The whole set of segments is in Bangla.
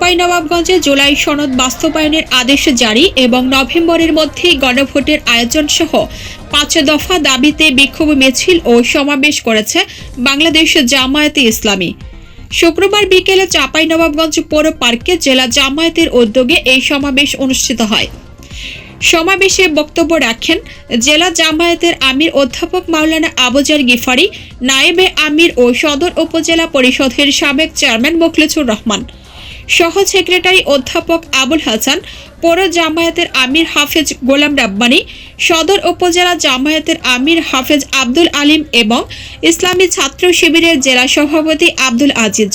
চাঁপাইনবাবগঞ্জে জুলাই সনদ বাস্তবায়নের আদেশ জারি এবং নভেম্বরের মধ্যে গণভোটের আয়োজন সহ পাঁচ দফা দাবিতে বিক্ষোভ মিছিল ও সমাবেশ করেছে বাংলাদেশ জামায়াতে ইসলামী। শুক্রবার বিকেলে চাঁপাইনবাবগঞ্জ পৌর পার্কে জেলা জামায়াতের উদ্যোগে এই সমাবেশ অনুষ্ঠিত হয়। সমাবেশে বক্তব্য রাখেন জেলা জামায়াতের আমির অধ্যাপক মাওলানা আবুজার গিফারি, নায়েবে আমির ও সদর উপজেলা পরিষদের সাবেক চেয়ারম্যান মোখলেছুর রহমান। সহ সেক্রেটারি অধ্যাপক আবুল হাসান, পৌর জামায়াতের আমির হাফেজ গোলাম রাব্বানি, সদর উপজেলা জামায়াতের আমির হাফেজ আব্দুল আলিম এবং ইসলামী ছাত্র শিবিরের জেলা সভাপতি আব্দুল আজিজ।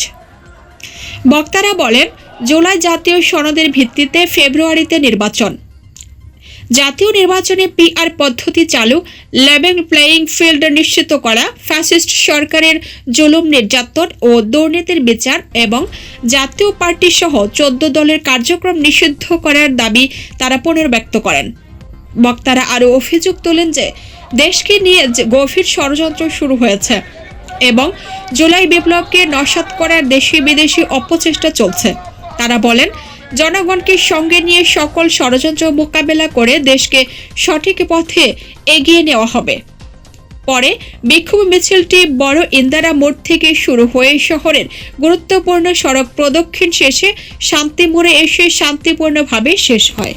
বক্তারা বলেন, জুলাই জাতীয় সনদের ভিত্তিতে ফেব্রুয়ারিতে নির্বাচন। জাতীয় নির্বাচনে পিআর পদ্ধতি চালু লেভেল প্লেয়িং ফিল্ড নিশ্চিত করা ফ্যাসিস্ট সরকারের জুলুম নির্যাতন ও দুর্নীতির বিচার এবং জাতীয় পার্টি সহ চোদ্দ দলের কার্যক্রম নিষিদ্ধ করার দাবি তারা পুনর্ব্যক্ত করেন। বক্তারা আরও অভিযোগ তোলেন যে, দেশকে নিয়ে গভীর ষড়যন্ত্র শুরু হয়েছে এবং জুলাই বিপ্লবকে নস্বাত করার দেশি বিদেশি অপচেষ্টা চলছে। তারা বলেন জনগণকে সঙ্গে নিয়ে সকল ষড়যন্ত্র মোকাবেলা করে দেশকে সঠিক পথে এগিয়ে নেওয়া হবে। পরে বিক্ষোভ মিছিলটি বড় ইন্দারা মোড় থেকে শুরু হয়ে শহরের গুরুত্বপূর্ণ সড়ক প্রদক্ষিণ শেষে শান্তি মোড়ে এসে শান্তিপূর্ণভাবে শেষ হয়।